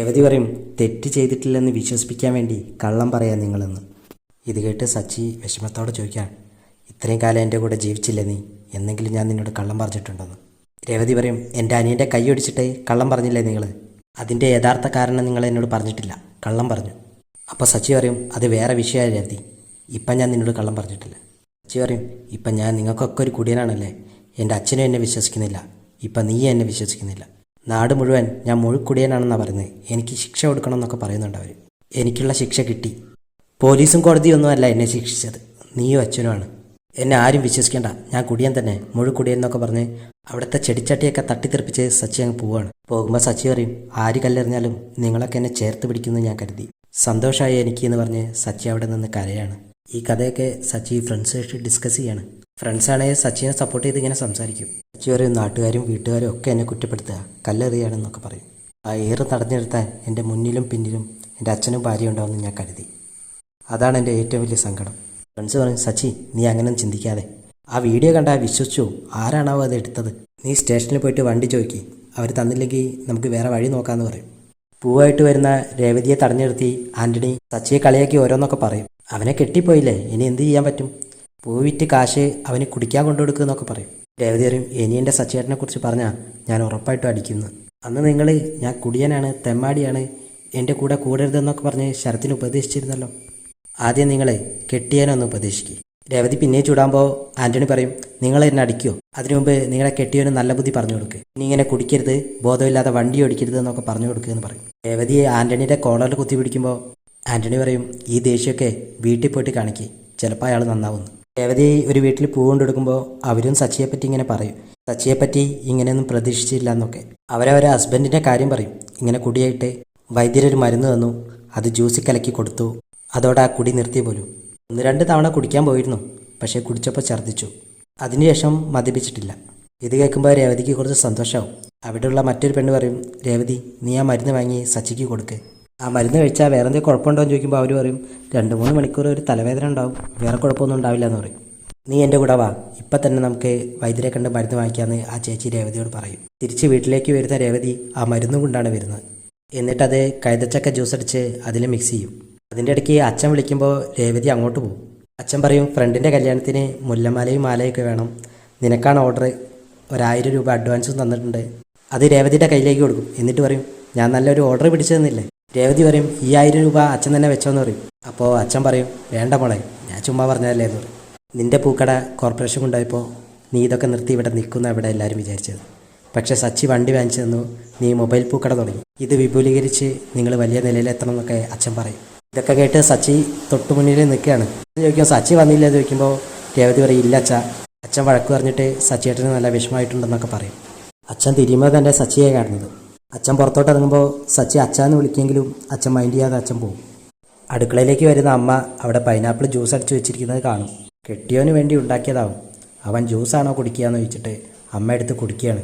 രവതി പറയും തെറ്റ് ചെയ്തിട്ടില്ലെന്ന് വിശ്വസിപ്പിക്കാൻ വേണ്ടി കള്ളം പറയാൻ നിങ്ങളെന്ന്. ഇത് കേട്ട് സച്ചി വിഷമത്തോടെ ചോദിക്കാൻ ഇത്രയും കാലം എന്റെ കൂടെ ജീവിച്ചില്ലേ നീ? എന്നെങ്കിലും ഞാൻ നിന്നോട് കള്ളം പറഞ്ഞിട്ടുണ്ടെന്ന്. രവതി പറയും എന്റെ അനിയന്റെ കൈ ഒടിച്ചിട്ട് കള്ളം പറഞ്ഞില്ലേ നിങ്ങൾ അതിന്റെ യഥാർത്ഥ കാരണം നിങ്ങൾ എന്നോട് പറഞ്ഞിട്ടില്ല. കള്ളം പറഞ്ഞു. അപ്പോൾ സച്ചി പറയും അത് വേറെ വിഷയമായി രവതി. ഇപ്പം ഞാൻ നിന്നോട് കള്ളം പറഞ്ഞിട്ടില്ല. സച്ചി പറയും ഇപ്പം ഞാൻ നിങ്ങൾക്കൊക്കെ ഒരു കുടിയനാണല്ലേ? എന്റെ അച്ഛനും എന്നെ വിശ്വസിക്കുന്നില്ല. ഇപ്പം നീ എന്നെ വിശ്വസിക്കുന്നില്ല. നാട് മുഴുവൻ ഞാൻ മുഴുക്കുടിയനാണെന്നാണ് പറയുന്നത് എനിക്ക് ശിക്ഷ കൊടുക്കണം എന്നൊക്കെ പറയുന്നുണ്ട് അവർ എനിക്കുള്ള ശിക്ഷ കിട്ടി. പോലീസും കോടതിയൊന്നും അല്ല എന്നെ ശിക്ഷിച്ചത്. നീയും അച്ഛനുമാണ് എന്നെ ആരും വിശ്വസിക്കേണ്ട. ഞാൻ കുടിയൻ തന്നെ. മുഴുക്കുടിയൻ എന്നൊക്കെ പറഞ്ഞ് അവിടുത്തെ ചെടിച്ചട്ടിയൊക്കെ തട്ടിത്തെറിപ്പിച്ച് സച്ചി അങ്ങ് പോവാണ്. പോകുമ്പോൾ സച്ചി പറയും ആര് കല്ലെറിഞ്ഞാലും നിങ്ങളൊക്കെ എന്നെ ചേർത്ത് പിടിക്കുന്നു ഞാൻ കരുതി. സന്തോഷമായി എനിക്ക് എന്ന് പറഞ്ഞ് സച്ചി അവിടെ നിന്ന് കരയാണ്. ഈ കഥയൊക്കെ സച്ചി ഫ്രണ്ട്സായിട്ട് ഡിസ്കസ് ചെയ്യാണ്. ഫ്രണ്ട്സാണെങ്കിൽ സച്ചിനെ സപ്പോർട്ട് ചെയ്ത് ഇങ്ങനെ സംസാരിക്കും. പറയും നാട്ടുകാരും വീട്ടുകാരും ഒക്കെ എന്നെ കുറ്റപ്പെടുത്തുക. കല്ലെറിയാണെന്നൊക്കെ പറയും. ആ ഏറ് നടന്നെടുത്താൽ എന്റെ മുന്നിലും പിന്നിലും എന്റെ അച്ഛനും ഭാര്യയും ഉണ്ടാവുമെന്ന് ഞാൻ കരുതി. അതാണ് എന്റെ ഏറ്റവും വലിയ സങ്കടം. ഫ്രണ്ട്സ് പറയും സച്ചി നീ അങ്ങനെ ചിന്തിക്കാതെ. ആ വീഡിയോ കണ്ടാൽ വിശ്വസിച്ചു. ആരാണാവോ അത് എടുത്തത്? നീ സ്റ്റേഷനിൽ പോയിട്ട് വണ്ടി ചോദിക്കി അവർ തന്നില്ലെങ്കിൽ നമുക്ക് വേറെ വഴി നോക്കാമെന്ന് പറയും. പൂവായിട്ട് വരുന്ന രേവതിയെ തടഞ്ഞു ആന്റണി സച്ചിയെ കളിയാക്കി ഓരോന്നൊക്കെ പറയും. അവനെ കെട്ടിപ്പോയില്ലേ? ഇനി എന്ത് ചെയ്യാൻ പറ്റും? പൂവിറ്റ് കാശ് അവന് കുടിക്കാൻ കൊണ്ടുകൊടുക്കുക എന്നൊക്കെ പറയും. രേവതി ഇനി എന്റെ സച്ചേട്ടനെ കുറിച്ച് പറഞ്ഞാൽ ഞാൻ ഉറപ്പായിട്ടും അടിക്കുന്നു. അന്ന് നിങ്ങൾ ഞാൻ കുടിയനാണ് തെമ്മാടിയാണ് എന്റെ കൂടെ കൂടരുതെന്നൊക്കെ പറഞ്ഞ് ശരത്തിന് ഉപദേശിച്ചിരുന്നല്ലോ. ആദ്യം നിങ്ങളെ കെട്ടിയാനൊന്ന് ഉപദേശിക്കുക രവതി പിന്നെ ചൂടാകുമ്പോൾ ആന്റണി പറയും നിങ്ങൾ എന്നെ അടിക്കുമോ അതിനു മുമ്പ് നിങ്ങളെ കെട്ടിയവന് നല്ല ബുദ്ധി പറഞ്ഞു കൊടുക്കുക നീ ഇങ്ങനെ കുടിക്കരുത് ബോധമില്ലാതെ വണ്ടി ഓടിക്കരുത് എന്നൊക്കെ പറഞ്ഞു കൊടുക്കുക എന്ന് പറയും. രവതി ആന്റണിയുടെ കോളറിൽ കുത്തി പിടിക്കുമ്പോൾ ആന്റണി പറയും ഈ ദേഷ്യമൊക്കെ വീട്ടിൽ പോയിട്ട് കാണിക്കുക ചിലപ്പോൾ അയാൾ നന്നാവുന്നു. രവതി ഒരു വീട്ടിൽ പൂ കൊണ്ടെടുക്കുമ്പോൾ അവരും സച്ചിയെപ്പറ്റി ഇങ്ങനെ പറയും. സച്ചിയെപ്പറ്റി ഇങ്ങനെയൊന്നും പ്രതീക്ഷിച്ചില്ല എന്നൊക്കെ അവരവരെ ഹസ്ബൻഡിന്റെ കാര്യം പറയും. ഇങ്ങനെ കുടിയായിട്ട് വൈദ്യരൊരു മരുന്ന് തന്നു. അത് ജ്യൂസിൽ കലക്കി കൊടുത്തു. അതോടെ ആ കുടി നിർത്തി പോലും. ഒന്ന് രണ്ട് തവണ കുടിക്കാൻ പോയിരുന്നു. പക്ഷേ കുടിച്ചപ്പോൾ ഛർദ്ദിച്ചു. അതിനുശേഷം മദ്യപിച്ചിട്ടില്ല. ഇത് കേൾക്കുമ്പോൾ രേവതിക്ക് കുറച്ച് സന്തോഷമാവും അവിടെയുള്ള മറ്റൊരു പെണ്ണ് പറയും രേവതി നീ ആ മരുന്ന് വാങ്ങി സച്ചിക്ക് കൊടുക്ക്. ആ മരുന്ന് കഴിച്ചാൽ വേറെ എന്തെങ്കിലും കുഴപ്പമുണ്ടോ എന്ന് ചോദിക്കുമ്പോൾ അവർ പറയും രണ്ട് മൂന്ന് മണിക്കൂർ ഒരു തലവേദന ഉണ്ടാവും വേറെ കുഴപ്പമൊന്നും ഉണ്ടാവില്ല എന്ന് പറയും. നീ എന്റെ കൂടെ വാ ഇപ്പം തന്നെ നമുക്ക് വൈദ്യരെ കണ്ട് മരുന്ന് വാങ്ങിക്കാമെന്ന് ആ ചേച്ചി രേവതിയോട് പറയും. തിരിച്ച് വീട്ടിലേക്ക് വരുന്ന രേവതി ആ മരുന്ന് കൊണ്ടാണ് വരുന്നത്. എന്നിട്ടത് കൈതച്ചക്ക ജ്യൂസ് അടിച്ച് അതിൽ മിക്സ് ചെയ്യും. അതിന്റെ ഇടയ്ക്ക് അച്ഛൻ വിളിക്കുമ്പോൾ രേവതി അങ്ങോട്ട് പോകും. അച്ഛൻ പറയും ഫ്രണ്ടിന്റെ കല്യാണത്തിന് മുല്ലമാലയും മാലയൊക്കെ വേണം. നിനക്കാണ് ഓർഡർ ഒരായിരം രൂപ അഡ്വാൻസും തന്നിട്ടുണ്ട്. അത് രേവതിയുടെ കയ്യിലേക്ക് കൊടുക്കും. എന്നിട്ട് പറയും ഞാൻ നല്ലൊരു ഓർഡർ പിടിച്ചു തന്നില്ലേ രേവതി പറയും ഈ ആയിരം രൂപ അച്ഛൻ തന്നെ വെച്ചോന്ന് പറയും. അപ്പോൾ അച്ഛൻ പറയും വേണ്ട മോളെ ഞാൻ ചുമ്മാ പറഞ്ഞതല്ലേ എന്ന് പറയും. നിന്റെ പൂക്കട കോർപ്പറേഷൻ കൊണ്ടുപോയപ്പോൾ നീ ഇതൊക്കെ നിർത്തി ഇവിടെ നിൽക്കുന്ന ഇവിടെ എല്ലാവരും വിചാരിച്ചത്. പക്ഷേ സച്ചി വണ്ടി വാങ്ങിച്ചു തന്നു നീ മൊബൈൽ പൂക്കട തുടങ്ങി. ഇത് വിപുലീകരിച്ച് നിങ്ങൾ വലിയ നിലയിലെത്തണം എന്നൊക്കെ അച്ഛൻ പറയും. ഇതൊക്കെ കേട്ട് സച്ചി തൊട്ടു മുന്നിൽ നിൽക്കുകയാണ്. ചോദിക്കും സച്ചി വന്നില്ല? എന്ന് ചോദിക്കുമ്പോൾ രേവതി പറയും ഇല്ല അച്ഛ. അച്ഛൻ വഴക്ക് പറഞ്ഞിട്ട് സച്ചിയേട്ടന് നല്ല വിഷമമായിട്ടുണ്ടെന്നൊക്കെ പറയും. അച്ഛൻ തിരിയുമ്പോൾ തന്നെ സച്ചിയെ കാണുന്നത്. അച്ഛൻ പുറത്തോട്ട് ഇറങ്ങുമ്പോൾ സച്ചി അച്ഛാന്ന് വിളിക്കുമെങ്കിലും അച്ഛൻ മൈൻഡ് ചെയ്യാതെ അച്ഛൻ പോകും അടുക്കളയിലേക്ക് വരുന്ന അമ്മ അവിടെ പൈനാപ്പിൾ ജ്യൂസ് അടിച്ച് വെച്ചിരിക്കുന്നത് കാണും. കെട്ടിയവന് വേണ്ടി ഉണ്ടാക്കിയതാവും. അവൻ ജ്യൂസാണോ കുടിക്കുകയെന്ന് ചോദിച്ചിട്ട് അമ്മ എടുത്ത് കുടിക്കുകയാണ്.